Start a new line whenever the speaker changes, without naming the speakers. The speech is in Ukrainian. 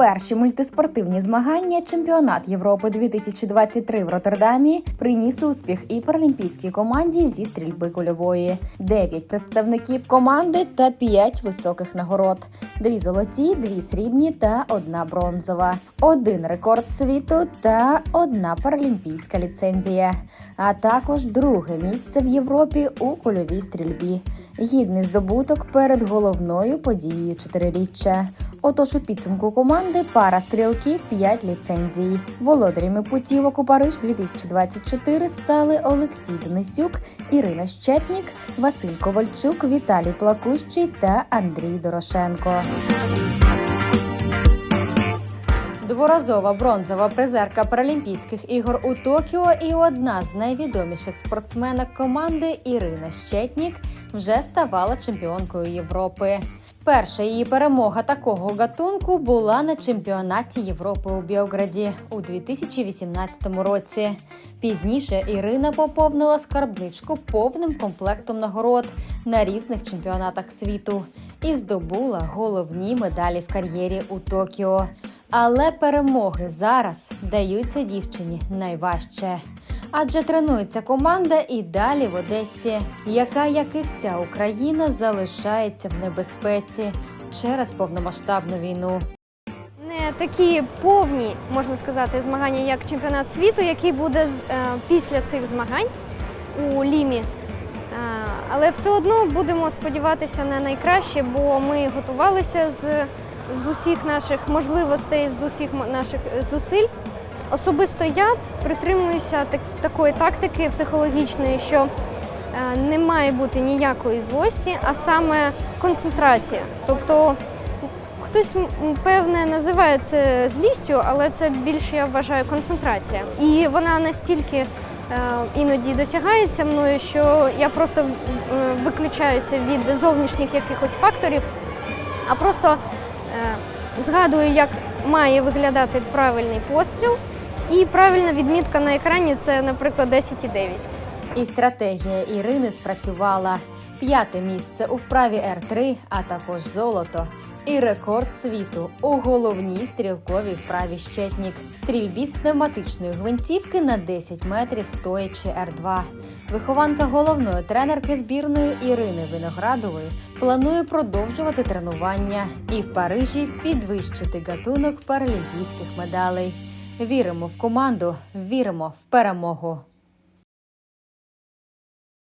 Перші мультиспортивні змагання чемпіонат Європи 2023 в Роттердамі приніс успіх і паралімпійській команді зі стрільби кульової. Дев'ять представників команди та п'ять високих нагород: дві золоті, дві срібні та одна бронзова, один рекорд світу та одна паралімпійська ліцензія, а також друге місце в Європі у кульовій стрільбі. Гідний здобуток перед головною подією чотириріччя. Отож, у підсумку команди пара стрілків 5 ліцензій. Володарями путівок у Париж 2024 стали Олексій Денисюк, Ірина Щетнік, Василь Ковальчук, Віталій Плакущий та Андрій Дорошенко. Дворазова бронзова призерка Паралімпійських ігор у Токіо і одна з найвідоміших спортсменок команди Ірина Щетнік вже ставала чемпіонкою Європи. Перша її перемога такого гатунку була на чемпіонаті Європи у Біограді у 2018 році. Пізніше Ірина поповнила скарбничку повним комплектом нагород на різних чемпіонатах світу і здобула головні медалі в кар'єрі у Токіо. Але перемоги зараз даються дівчині найважче. Адже тренується команда і далі в Одесі, яка, як і вся Україна, залишається в небезпеці через повномасштабну війну.
Не такі повні, можна сказати, змагання, як чемпіонат світу, який буде е, після цих змагань у Лімі. Е, Але все одно будемо сподіватися на найкраще, бо ми готувалися з, з усіх наших можливостей, з усіх наших е, зусиль. Особисто я притримуюся так, такої тактики психологічної, що е, не має бути ніякої злості, а саме концентрація. Тобто Хтось певне називає це злістю, але це більше я вважаю концентрація. І вона настільки е, іноді досягається мною, що я просто виключаюся від зовнішніх якихось факторів, а просто згадую, як має виглядати правильний постріл. І правильна відмітка на екрані це, наприклад, 10,9.
І стратегія Ірини спрацювала. П'яте місце у вправі Р3, а також золото. І рекорд світу у головній стрілковій вправі щетнік стрільбі з пневматичної гвинтівки на 10 метрів стоячи Р2. Вихованка головної тренерки збірної Ірини Виноградової планує продовжувати тренування і в Парижі підвищити гатунок паралімпійських медалей. Віримо в команду, віримо в перемогу.